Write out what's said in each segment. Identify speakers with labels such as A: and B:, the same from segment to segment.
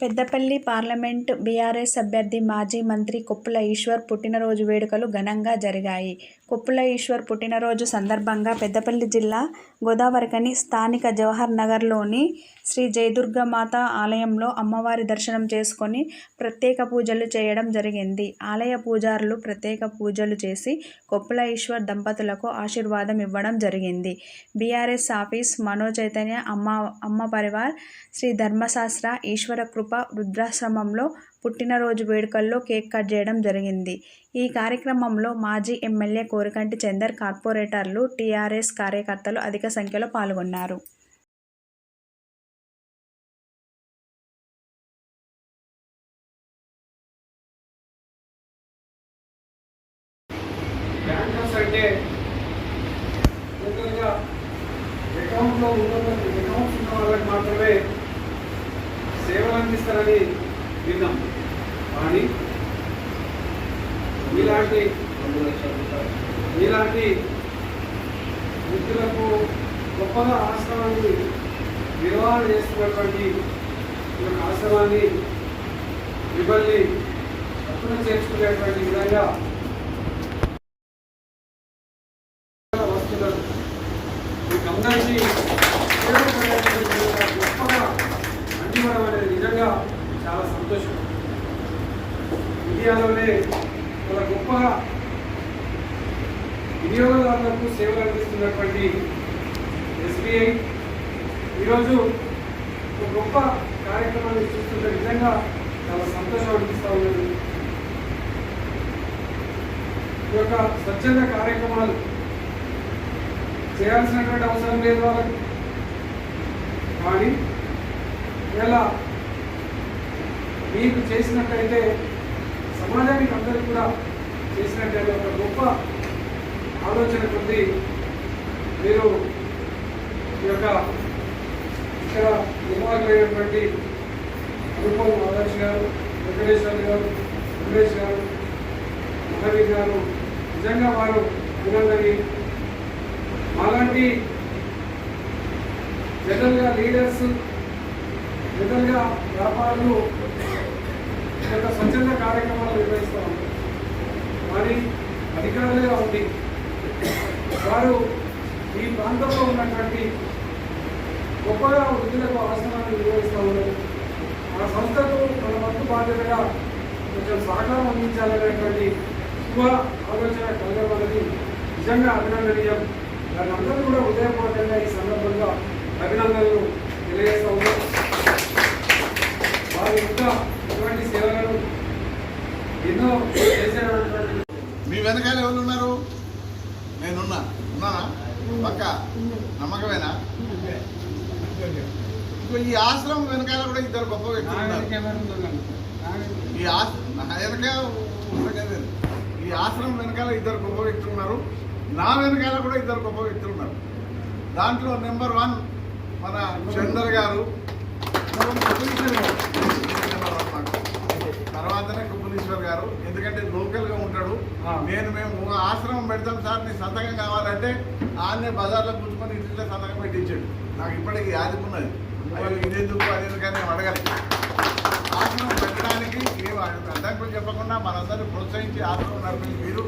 A: Peddapalli parliament BRS అభ్యర్థి మాజీ మంత్రి కొప్పుల ఈశ్వర్ పుట్టినరోజు వేడుకలు ఘనంగా జరిగాయి. కొప్పుల ఈశ్వర్ పుట్టినరోజు సందర్భంగా పెద్దపల్లి జిల్లా గోదావరికని స్థానిక జవహర్ నగర్లోని శ్రీ జయదుర్గమాత ఆలయంలో అమ్మవారి దర్శనం చేసుకొని ప్రత్యేక పూజలు చేయడం జరిగింది. ఆలయ పూజారులు ప్రత్యేక పూజలు చేసి కొప్పుల ఈశ్వర్ దంపతులకు ఆశీర్వాదం ఇవ్వడం జరిగింది. బీఆర్ఎస్ ఆఫీస్, మనోచైతన్య అమ్మ పరివార్, శ్రీ ధర్మశాస్త్ర ఈశ్వరకృప వృద్ధాశ్రమంలో పుట్టినరోజు వేడుకల్లో కేక్ కట్ చేయడం జరిగింది. ఈ కార్యక్రమంలో మాజీ ఎమ్మెల్యే కోరికంటి చందర్, కార్పొరేటర్లు, టీఆర్ఎస్ కార్యకర్తలు అధిక సంఖ్యలో పాల్గొన్నారు.
B: అంటే జనరల్గా అకౌంట్లో అకౌంట్స్ ఉన్న వాళ్ళకి మాత్రమే సేవలు అందిస్తారని విన్నాం కానీ ఇలాంటి ఇలాంటి వృద్ధులకు గొప్పగా ఆశ్రమాన్ని నిర్వహణ చేస్తున్నటువంటి ఆశ్రమాన్ని మిమ్మల్ని అర్థం చేర్చుకునేటువంటి విధంగా వస్తున్నారు. మీకు అందరికీ గొప్పగా అందివ్వడం అనేది నిజంగా చాలా సంతోషం. ఇండియాలోనే చాలా గొప్ప వినియోగదారులకు సేవలు అందిస్తున్నటువంటి ఎస్బీఐ ఈరోజు ఒక గొప్ప కార్యక్రమాన్ని చూస్తుంటే నిజంగా చాలా సంతోషం అనిపిస్తూ ఉన్నది. ఈ యొక్క స్వచ్ఛంద కార్యక్రమాలు చేయాల్సినటువంటి అవసరం లేదు వాళ్ళకి. కానీ ఇలా మీకు చేసినట్టయితే సమాజానికి అందరికీ కూడా చేసినట్టయితే ఒక గొప్ప ఆలోచన కొద్ది మీరు ఈ యొక్క ఇక్కడ నిర్మాణమైనటువంటి రూపం ఆదర్శ్ గారు వెంకటేశ్వర గారు రమేష్ గారు మహవీర్ గారు నిజంగా వారు అందరినీ అలాంటి జనరల్గా లీడర్స్ జనరల్గా వ్యాపారులు కొంత స్వచ్ఛంద కార్యక్రమాలు నిర్వహిస్తూ ఉంటారు కానీ అధికారులుగా ఉంది వారు ఈ ప్రాంతంలో ఉన్నటువంటి గొప్పగా వృద్ధులకు ఆసనాన్ని నిర్వహిస్తూ ఉన్నారు. ఆ సంస్థకు మన వంతు బాధ్యతగా కొంచెం సహకారం అందించాలనేటువంటి శుభ ఆలోచన కలగవలది నిజంగా అభినందనీయం. దాని అందరూ కూడా ఉదయపూర్వకంగా ఈ సందర్భంగా అభినందనలు
C: వెనకాల ఎవరు ఉన్నారు? నేనున్నా. ఉన్నానా? పక్క? నమ్మకమేనా? ఈ ఆశ్రమం వెనకాల కూడా ఇద్దరు గొప్ప వ్యక్తులు ఈ ఆశ నా వెనక. ఈ ఆశ్రమం వెనకాల ఇద్దరు గొప్ప వ్యక్తులు ఉన్నారు. నా వెనకాల కూడా ఇద్దరు గొప్ప వ్యక్తులు ఉన్నారు. దాంట్లో నెంబర్ వన్ మన చందర్ గారు కుప్పలీశ్వర్ గారు. నెంబర్ వన్ మాకు. తర్వాతనే కుప్పలీశ్వర్ గారు. ఎందుకంటే లోకల్గా ఉంటాడు. నేను మేము ఒక ఆశ్రమం పెడతాం సార్ నీ సంతకం కావాలంటే ఆన్నే బజార్లో కూర్చుకొని ఇంట్లో సంతకం పెట్టించాడు. నాకు ఇప్పటికి యాదుకున్నది ఇదెందుకు అదెందుకు అని అడగాలి. ఆశ్రమం పెట్టడానికి ఏం అడ్డంకులు చెప్పకుండా మనందరినీ ప్రోత్సహించి ఆశ్రమం నడిపించి మీరు.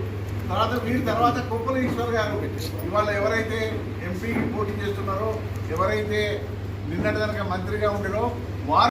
C: తర్వాత మీరు తర్వాత కుప్పల ఈశ్వర్ గారు ఇవాళ ఎవరైతే ఎంపీకి పోటీ చేస్తున్నారో ఎవరైతే నిన్నటి కనుక మంత్రిగా ఉండినో వారు